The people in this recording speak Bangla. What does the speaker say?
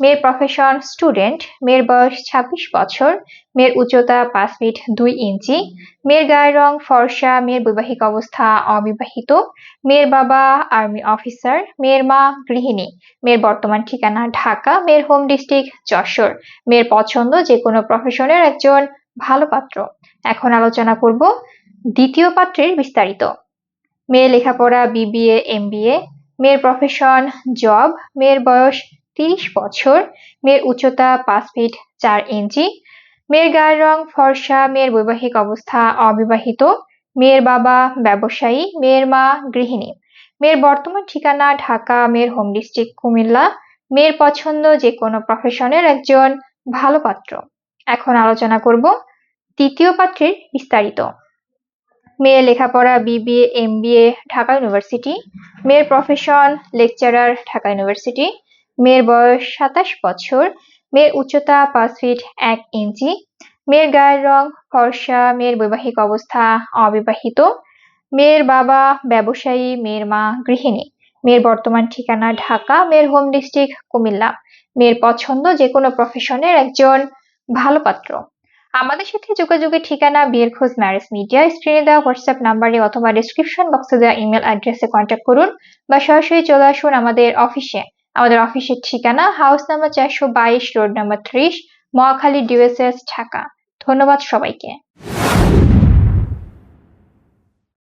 মেয়ের প্রফেশন স্টুডেন্ট মেয়ের বয়স ছাব্বিশ বছর, মেয়ের উচ্চতা পাঁচ ফিট দুই ইঞ্চি, মেয়ের গায়ের রং ফর্সা, মেয়ের বৈবাহিক অবস্থা অবিবাহিত, মেয়ের বাবা আর্মি অফিসার মেয়ের মা গৃহিণী, মেয়ের বর্তমান ঠিকানা ঢাকা, মেয়ের হোম ডিস্ট্রিক্ট যশোর, মেয়ের পছন্দ যে কোনো প্রফেশনের একজন ভালো পাত্র। এখন আলোচনা করব দ্বিতীয় পাত্রের বিস্তারিত। মেয়ে লেখাপড়া বিবিএ এম এমবিএ মেয়ের প্রফেশন জব মেয়ের বয়স তিরিশ বছর। মেয়ের উচ্চতা পাঁচ ফিট চার ইঞ্চি। মেয়ের গায়ের রং ফর্সা, মেয়ের বৈবাহিক অবস্থা অবিবাহিত। মেয়ের বাবা ব্যবসায়ী, মেয়ের মা গৃহিণী। মেয়ের বর্তমান ঠিকানা ঢাকা, মেয়ের হোম ডিস্ট্রিক্ট কুমিল্লা। মেয়ের পছন্দ যে কোনো প্রফেশনের একজন ভালো পাত্র। এখন আলোচনা করব তৃতীয় পাত্রের বিস্তারিত। মেয়ের লেখাপড়া বিবিএ এমবিএ ঢাকা ইউনিভার্সিটি মেয়ের প্রফেশন লেকচারার ঢাকা ইউনিভার্সিটি মেয়ের বয়স সাতাশ বছর, মেয়ের উচ্চতা পাঁচ ফিট এক ইঞ্চি মেয়ের গায়ের রং ফর্সা, মেয়ের বৈবাহিক অবস্থা অবিবাহিত, মেয়ের বাবা ব্যবসায়ী, মেয়ের মা গৃহিণী, মেয়ের বর্তমান ঠিকানা ঢাকা, মেয়ের হোম ডিস্ট্রিক্ট কুমিল্লা, মেয়ের পছন্দ যে কোনো প্রফেশনের একজন ভালো পাত্র। আমাদের সাথে যোগাযোগের ঠিকানা বিয়ের খোঁজ ম্যারেজ মিডিয়া স্ক্রিনে দেওয়া হোয়াটসঅ্যাপ নাম্বারে অথবা ডিসক্রিপশন বক্সে দেওয়া ইমেল অ্যাড্রেসে কন্ট্যাক্ট করুন বা সরাসরি চলে আসুন আমাদের অফিসে আমাদের অফিসের ঠিকানা হাউস নাম্বার চারশো বাইশ রোড নাম্বার ত্রিশ, মহাখালী ডিউএসএস ঢাকা। ধন্যবাদ সবাইকে।